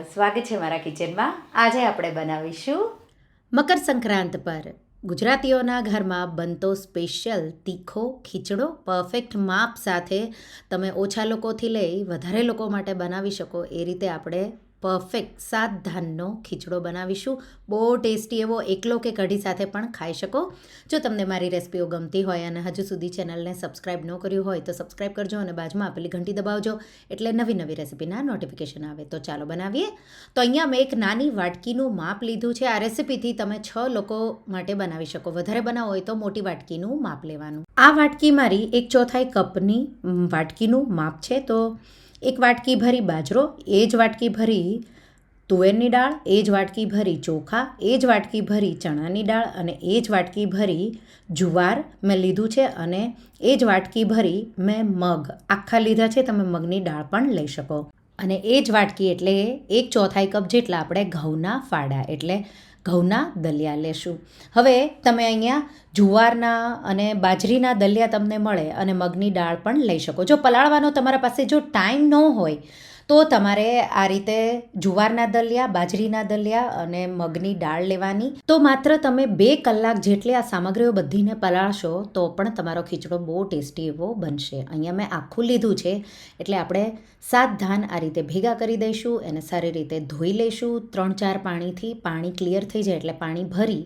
સ્વાગત છે મારા કિચનમાં. આજે આપણે બનાવીશું મકર સંક્રાંત પર. ગુજરાતીઓના ઘરમાં બનતો સ્પેશિયલ તીખો ખીચડો પરફેક્ટ માપ સાથે તમે ઓછા લોકોથી લઈ વધારે લોકો માટે બનાવી શકો એ રીતે આપણે પરફેક્ટ સાત ધાનનો ખીચડો બનાવીશું. બહુ ટેસ્ટી એવો એકલો કે કઢી સાથે પણ ખાઈ શકો. જો તમને મારી રેસિપીઓ ગમતી હોય અને હજુ સુધી ચેનલને સબસ્ક્રાઈબ ન કર્યું હોય તો સબસ્ક્રાઈબ કરજો અને બાજુમાં આપેલી ઘંટી દબાવજો એટલે નવી નવી રેસિપીના નોટિફિકેશન આવે. તો ચાલો બનાવીએ. તો અહીંયા મેં એક નાની વાટકીનું માપ લીધું છે. આ રેસિપીથી તમે છ લોકો માટે બનાવી શકો. વધારે બનાવો હોય તો મોટી વાટકીનું માપ લેવાનું. આ વાટકી મારી એક ચોથાઈ કપની વાટકીનું માપ છે. તો એક વાટકી ભરી બાજરો, એ જ વાટકી ભરી તુવેરની દાળ, એ જ વાટકી ભરી ચોખા, એ જ વાટકી ભરી ચણાની દાળ અને એ જ વાટકી ભરી જુવાર મેં લીધું છે અને એ જ વાટકી ભરી મેં મગ. આખા લીધા છે, તમે મગની દાળ પણ લઈ શકો. અને એ જ વાટકી એટલે એક ચોથાઈ કપ જેટલા આપણે ઘઉંના ફાડા એટલે ઘઉંના દલિયા લેશું. હવે તમે અહીંયા જુવારના અને બાજરીના દલિયા તમને મળે અને મગની દાળ પણ લઈ શકો. જો પલાળવાનો તમારા પાસે જો ટાઈમ ન હોય તો તમારે આ રીતે જુવારના દલિયા, બાજરીના દલિયા અને મગની દાળ લેવાની. તો માત્ર તમે બે કલાક જેટલી આ સામગ્રીઓ બધીને પલાળશો, તો પણ તમારો ખીચડો બહુ ટેસ્ટી એવો બનશે. અહીંયા મેં આખું લીધું છે, એટલે આપણે સાત ધાન આ રીતે ભેગા કરી દઈશું, એને સારી રીતે ધોઈ લઈશું. ત્રણ ચાર પાણીથી પાણી ક્લિયર થઈ જાય એટલે પાણી ભરી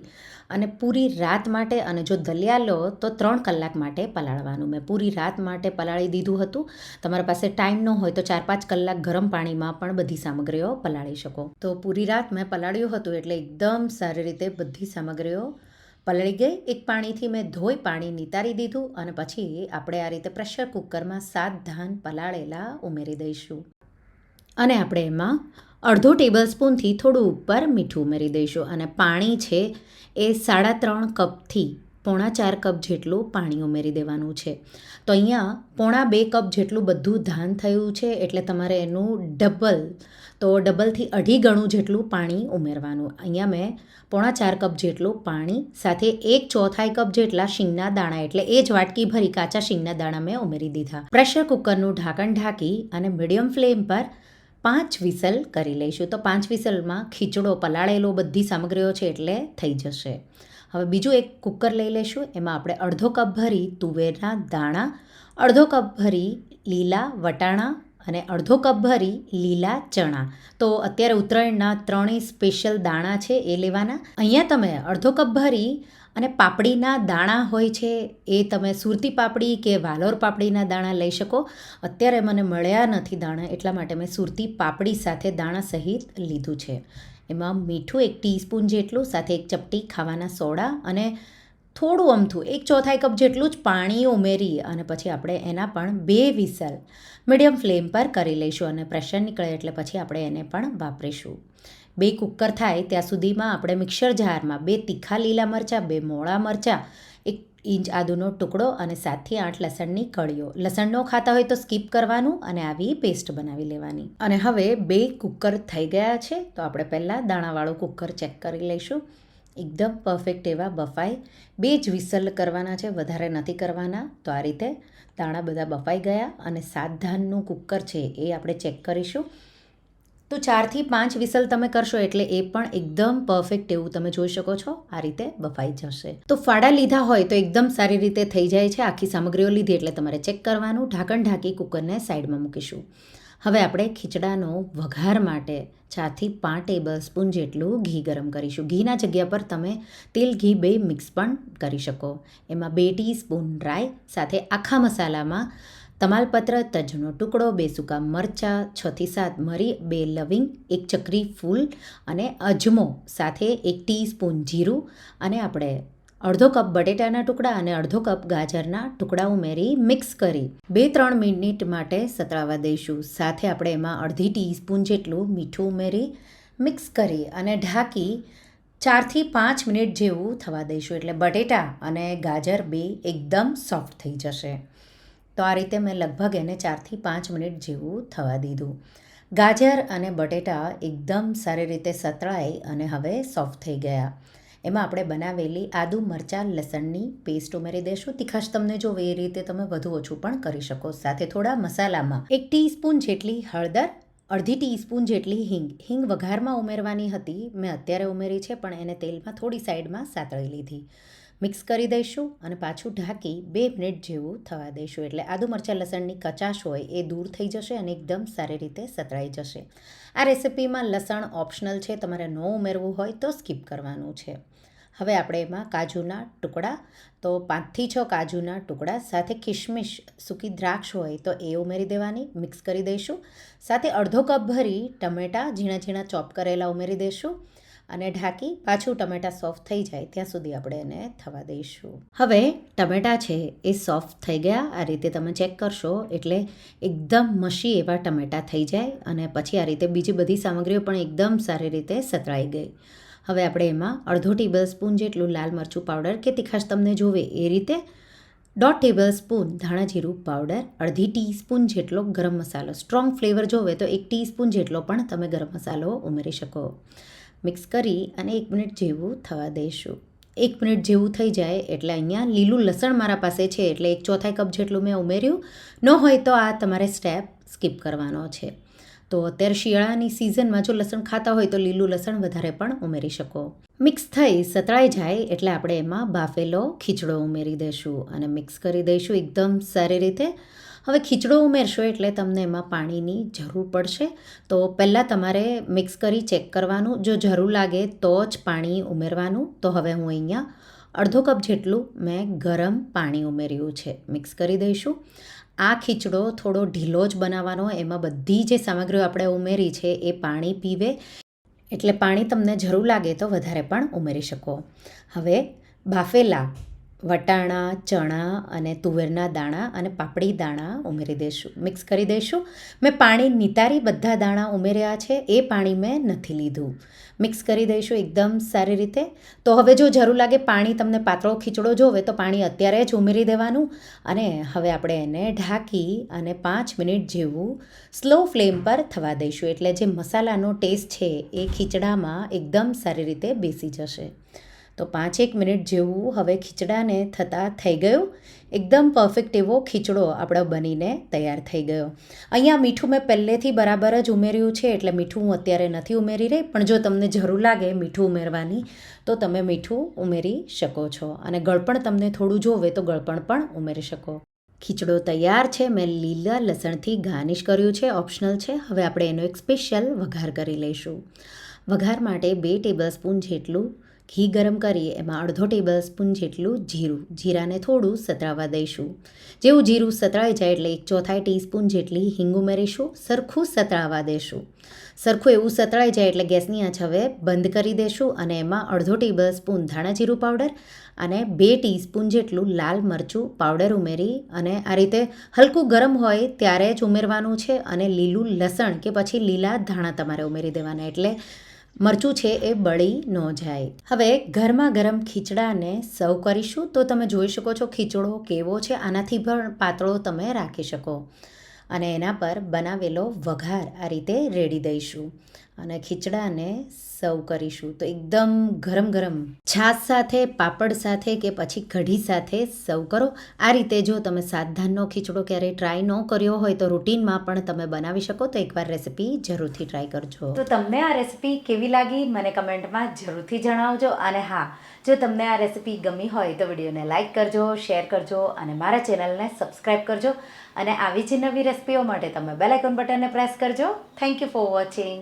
અને પૂરી રાત માટે અને જો દલિયા લો, તો ત્રણ કલાક માટે પલાળવાનું. મેં પૂરી રાત માટે પલાળી દીધું હતું. તમારા પાસે ટાઈમ ન હોય તો ચાર પાંચ કલાક ગરમ પાણીમાં પણ બધી સામગ્રીઓ પલાળી શકો. તો પૂરી રાત મેં પલાળ્યું હતું એટલે એકદમ સારી રીતે બધી સામગ્રીઓ પલળી ગઈ. એક પાણીથી મેં ધોઈ પાણી નિતારી દીધું અને પછી આપણે આ રીતે પ્રેશર કુકરમાં સાત ધાન પલાળેલા ઉમેરી દઈશું. અને આપણે એમાં અડધો ટેબલ સ્પૂનથી થોડું ઉપર મીઠું ઉમેરી દઈશું અને પાણી છે એ સાડા ત્રણ કપથી, પોણા ચાર કપ જેટલું પાણી ઉમેરી દેવાનું છે. તો અહીંયા પોણા બે કપ જેટલું બધું ધાન થયું છે એટલે તમારે એનું ડબલ, તો ડબલથી અઢી ગણું જેટલું પાણી ઉમેરવાનું. અહીંયા મેં પોણા ચાર કપ જેટલું પાણી, સાથે એક ચોથાઈ કપ જેટલા શીંગના દાણા, એટલે એ જ વાટકી ભરી કાચા શીંગના દાણા મેં ઉમેરી દીધા. પ્રેશર કુકરનું ઢાંકણ ઢાંકી અને મીડિયમ ફ્લેમ પર પાંચ વિસલ કરી લઈશું. તો પાંચ વિસલમાં ખીચડો પલાળેલો બધી સામગ્રીઓ છે એટલે થઈ જશે. હવે બીજું એક કુકર લઈ લઈશું. એમાં આપણે અડધો કપ ભરી તુવેરના દાણા, અડધો કપ ભરી લીલા વટાણા અને અડધો કપ ભરી લીલા ચણા. તો અત્યારે ઉત્તરાયણના ત્રણેય સ્પેશિયલ દાણા છે એ લેવાના. અહીંયા તમે અડધો કપ ભરી અને પાપડીના દાણા હોય છે એ તમે સુરતી પાપડી કે વાલોર પાપડીના દાણા લઈ શકો. અત્યારે મને મળ્યા નથી દાણા, એટલા માટે મેં સુરતી પાપડી સાથે દાણા સહિત લીધું છે. એમાં મીઠું એક ટીસ્પૂન જેટલું, સાથે એક ચપટી ખાવાના સોડા અને થોડું અમથું, એક ચોથાઈ કપ જેટલું જ પાણી ઉમેરી અને પછી આપણે એના પણ બે વિસલ મીડિયમ ફ્લેમ પર કરી લઈશું અને પ્રેશર નીકળે એટલે પછી આપણે એને પણ વાપરીશું. બે કુકર થાય ત્યાં સુધીમાં આપણે મિક્સર જારમાં બે તીખા લીલા મરચાં, બે મોળા મરચાં, એક ઇંચ આદુનો ટુકડો અને સાતથી આઠ લસણની કળીઓ. લસણ ન ખાતા હોય તો સ્કીપ કરવાનું અને આવી પેસ્ટ બનાવી લેવાની. અને હવે બે કુકર થઈ ગયા છે, તો આપણે પહેલાં દાણાવાળું કુકર ચેક કરી લઈશું. એકદમ પરફેક્ટ એવા બફાઈ. બે જ વિસલ કરવાના છે, વધારે નથી કરવાના. તો આ રીતે દાણા બધા બફાઈ ગયા અને સાત ધાનનું કુકર છે એ આપણે ચેક કરીશું. તો ચારથી પાંચ વિસલ તમે કરશો એટલે એ પણ એકદમ પરફેક્ટ એવું તમે જોઈ શકો છો. આ રીતે બફાઈ જશે. તો ફાડા લીધા હોય તો એકદમ સારી રીતે થઈ જાય છે. આખી સામગ્રીઓ લીધી એટલે તમારે ચેક કરવાનું. ઢાંકણ ઢાંકી કુકરને સાઈડમાં મૂકીશું. હવે આપણે ખીચડાનો વઘાર માટે ચારથી પાંચ ટેબલ સ્પૂન જેટલું ઘી ગરમ કરીશું. ઘીના જગ્યા પર તમે તેલ, ઘી બે મિક્સ પણ કરી શકો. એમાં બે ટી સ્પૂન ડ્રાય સાથે આખા મસાલામાં તમાલપત્ર, તજનો ટુકડો, બે સૂકા મરચાં, છથી સાત મરી, બે લવિંગ, એક ચકરી ફૂલ અને અજમો, સાથે એક ટીસ્પૂન જીરું અને આપણે અડધો કપ બટેટાના ટુકડા અને અડધો કપ ગાજરના ટુકડા ઉમેરી મિક્સ કરી બે ત્રણ મિનિટ માટે સતળાવા દઈશું. સાથે આપણે એમાં અડધી ટીસ્પૂન જેટલું મીઠું ઉમેરી મિક્સ કરી અને ઢાંકી ચારથી પાંચ મિનિટ જેવું થવા દઈશું. એટલે બટેટા અને ગાજર બે એકદમ સોફ્ટ થઈ જશે. તો આ રીતે મેં લગભગ એને ચારથી પાંચ મિનિટ જેવું થવા દીધું. ગાજર અને બટેટા એકદમ સારી રીતે સતળાઈ અને હવે સોફ્ટ થઈ ગયા. એમાં આપણે બનાવેલી આદુ, મરચાં, લસણની પેસ્ટ ઉમેરી દઈશું તીખાશ તમને જોવે એ રીતે તમે વધુ ઓછું પણ કરી શકો. સાથે થોડા મસાલામાં એક ટીસ્પૂન જેટલી હળદર, અડધી ટીસ્પૂન જેટલી હિંગ. હિંગ વઘારમાં ઉમેરવાની હતી. મેં અત્યારે ઉમેરી છે, પણ એને તેલમાં થોડી સાઈડમાં સાતળી લીધી. મિક્સ કરી દઈશું અને પાછું ઢાંકી બે મિનિટ જેવું થવા દઈશું. એટલે આદુ, મરચાં, લસણની કચાશ હોય એ દૂર થઈ જશે અને એકદમ સારી રીતે સતળાઈ જશે. આ રેસિપીમાં લસણ ઓપ્શનલ છે. તમારે ન ઉમેરવું હોય તો સ્કીપ કરવાનું છે. હવે આપણે એમાં કાજુના ટુકડા, તો પાંચથી છ કાજુના ટુકડા, સાથે કિશમિશ સૂકી દ્રાક્ષ હોય તો એ ઉમેરી દેવાની, મિક્સ કરી દઈશું. સાથે અડધો કપ ભરી ટમેટાં ઝીણા ઝીણા ચોપ કરેલા ઉમેરી દઈશું અને ઢાંકી પાછું ટમેટાં સોફ્ટ થઈ જાય ત્યાં સુધી આપણે એને થવા દઈશું. હવે ટમેટાં છે એ સોફ્ટ થઈ ગયા, આ રીતે તમે ચેક કરશો, એટલે એકદમ મસી એવા ટમેટાં થઈ જાય અને પછી આ રીતે બીજી બધી સામગ્રીઓ પણ એકદમ સારી રીતે સતરાઈ ગઈ. હવે આપણે એમાં અડધો ટેબલ સ્પૂન જેટલું લાલ મરચું પાવડર કે તીખાશ તમને જોવે એ રીતે દોઢ ટેબલ સ્પૂન ધાણા જીરું પાવડર, અડધી ટીસ્પૂન જેટલો ગરમ મસાલો. સ્ટ્રોંગ ફ્લેવર જોવે તો એક ટીસ્પૂન જેટલો પણ તમે ગરમ મસાલો ઉમેરી શકો. મિક્સ કરી અને એક મિનિટ જેવું થવા દઈશું. એક મિનિટ જેવું થઈ જાય એટલે અહીંયા લીલું લસણ મારા પાસે છે એટલે એક ચોથાઈ કપ જેટલું મેં ઉમેર્યું. ન હોય તો આ તમારે સ્ટેપ સ્કીપ કરવાનો છે. તો અત્યારે શિયાળાની સિઝનમાં જો લસણ ખાતા હોય તો લીલું લસણ વધારે પણ ઉમેરી શકો. મિક્સ થઈ સતળાઈ જાય એટલે આપણે એમાં બાફેલો ખીચડો ઉમેરી દઈશું અને મિક્સ કરી દઈશું એકદમ સારી રીતે. હવે ખીચડો ઉમેરશો એટલે તમને એમાં પાણીની જરૂર પડશે. તો પહેલાં તમારે મિક્સ કરી ચેક કરવાનું. જો જરૂર લાગે તો જ પાણી ઉમેરવાનું. તો હવે હું અહીંયા અડધો કપ જેટલું મેં ગરમ પાણી ઉમેર્યું છે. મિક્સ કરી દઈશું. આ ખીચડો થોડો ઢીલો જ બનાવવાનો, એમાં બધી જે સામગ્રીઓ આપણે ઉમેરી છે એ પાણી પીવે. એટલે પાણી તમને જરૂર લાગે તો વધારે પણ ઉમેરી શકો. હવે બાફેલા વટાણા, ચણા અને તુવેરના દાણા અને પાપડી દાણા ઉમેરી દઈશું. મિક્સ કરી દઈશું. મેં પાણી નિતારી બધા દાણા ઉમેર્યા છે. એ પાણી મેં નથી લીધું. મિક્સ કરી દઈશું એકદમ સારી રીતે. તો હવે જો જરૂર લાગે પાણી તમને પાતળો ખીચડો જોવે તો પાણી અત્યારે જ ઉમેરી દેવાનું. અને હવે આપણે એને ઢાંકી અને પાંચ મિનિટ જેવું સ્લો ફ્લેમ પર થવા દઈશું. એટલે જે મસાલાનો ટેસ્ટ છે એ ખીચડામાં એકદમ સારી રીતે બેસી જશે. તો પાંચેક મિનિટ જેવું હવે ખીચડાને થતાં થઈ ગયું. એકદમ પરફેક્ટ એવો ખીચડો આપણો બનીને તૈયાર થઈ ગયો. અહીંયા મીઠું મેં પહેલેથી બરાબર જ ઉમેર્યું છે, એટલે મીઠું હું અત્યારે નથી ઉમેરી રહી, પણ જો તમને જરૂર લાગે મીઠું ઉમેરવાની, તો તમે મીઠું ઉમેરી શકો છો. અને ગળપણ તમને થોડું જોવે તો ગળપણ પણ ઉમેરી શકો. ખીચડો તૈયાર છે, મેં લીલા લસણથી ગાર્નિશ કર્યું છે, ઓપ્શનલ છે. હવે આપણે એનો એક સ્પેશિયલ વઘાર કરી લઈશું. વઘાર માટે બે ટેબલ સ્પૂન જેટલું ઘી ગરમ કરી એમાં અડધો ટેબલ સ્પૂન જેટલું જીરું. જીરાને થોડું સતળાવા દઈશું. જેવું જીરું સતળાઈ જાય એટલે એક ચોથાઈ ટીસ્પૂન જેટલી હિંગ ઉમેરીશું. સરખું સતળાવા દઈશું સરખું એવું સતળાઈ જાય એટલે ગેસની આંચ હવે બંધ કરી દઈશું અને એમાં અડધો ટેબલ સ્પૂન ધાણા જીરું પાવડર અને બે ટીસ્પૂન જેટલું લાલ મરચું પાવડર ઉમેરી અને આ રીતે હલકું ગરમ હોય ત્યારે જ ઉમેરવાનું છે અને લીલું લસણ કે પછી લીલા ધાણા તમારે ઉમેરી દેવાના. એટલે મરચું છે એ બળી ન જાય. હવે ગરમા ગરમ ખીચડાને સર્વ કરીશું તો તમે જોઈ શકો છો ખીચડો કેવો છે, આનાથી પણ પાતળો તમે રાખી શકો. અને એના પર બનાવેલો વઘાર આ રીતે રેડી દઈશું. અને ખીચડાને સર્વ કરીશું. તો એકદમ ગરમ ગરમ છાશ સાથે, પાપડ સાથે કે પછી કઢી સાથે સર્વ કરો. આ રીતે જો તમે સાતધાનનો ખીચડો ક્યારેય ટ્રાય ન કર્યો હોય તો રૂટીનમાં પણ તમે બનાવી શકો. તો એકવાર રેસિપી જરૂરથી ટ્રાય કરજો. તો તમને આ રેસિપી કેવી લાગી? મને કમેન્ટમાં જરૂરથી જણાવજો. અને હા, જો તમને આ રેસિપી ગમી હોય તો વિડીયોને લાઇક કરજો શેર કરજો અને મારા ચેનલને સબસ્ક્રાઈબ કરજો. અને આવી જ નવી રેસિપીઓ માટે તમે બેલ આઇકોન બટનને પ્રેસ કરજો. Thank you for watching